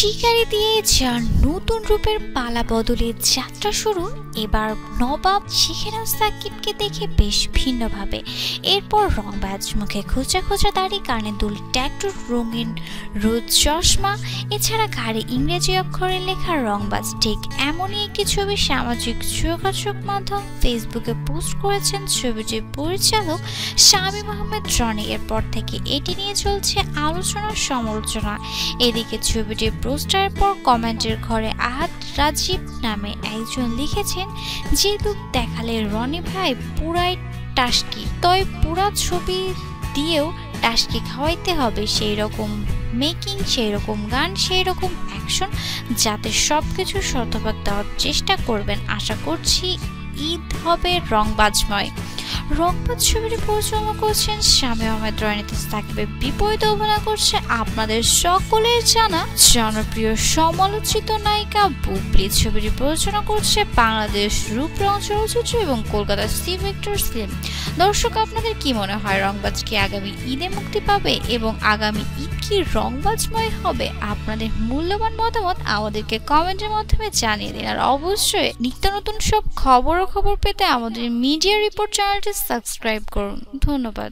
শাড়ি দিয়ে যার নতুন রূপের পালা বদলের যাত্রা শুরু, এবার নবাব শিখেনাও সাকিবকে দেখে বেশ ভিন্নভাবে। এরপর রংবাজ মুখে খোঁচা খোঁচা দাড়ি, কানে দুল ট্যাটুর রঙিন রোদ চশমা, এছাড়া ঘাড়ে ইংরেজি অক্ষরে লেখা রংবাজ। ঠিক এমনই একটি ছবি সামাজিক যোগাযোগ মাধ্যম ফেসবুকে পোস্ট করেছেন ছবিটির পরিচালক শামীম আহমেদ রনি। এরপর থেকে এটি নিয়ে চলছে আলোচনা সমালোচনা এদিকে ছবিটির পোস্টারের পর কমেন্টের ঘরে আহাত রাজীব নামে একজন লিখেছেন, যে যেহেতু দেখালে রনি ভাই পুরাই টাস্কি তয় পুরা ছবি দিয়েও টাস্কি খাওয়াইতে হবে সেই রকম মেকিং সেই রকম গান সেই রকম অ্যাকশন, যাতে সব কিছু শতভাগ দেওয়ার চেষ্টা করবেন। আশা করছি ঈদ হবে রংবাজময়। রংবাজ ছবিটি পরিচালনা করছেন স্বামী আহমেদ রয়নিতে সাকিবের বিপরীতে অভিনয় করছে আপনাদের সকলের জানা জনপ্রিয় সমালোচিত নায়িকা বুবলি। ছবিটি পরিচালনা করছে বাংলাদেশ রূপরং চলচ্চিত্র এবং কলকাতার সি ভিক্টর স্লিম। দর্শক, আপনাদের কি মনে হয়, রংবাজ কি আগামী ঈদে মুক্তি পাবে এবং আগামী ঈদ কি রংবাজময় হবে? আপনাদের মূল্যবান মতামত আমাদেরকে কমেন্টের মাধ্যমে জানিয়ে দিন। আর অবশ্যই নিত্য নতুন সব খবর খবর পেতে আমাদের মিডিয়া রিপোর্ট চ্যানেলটি সাবস্ক্রাইব করুন। ধন্যবাদ।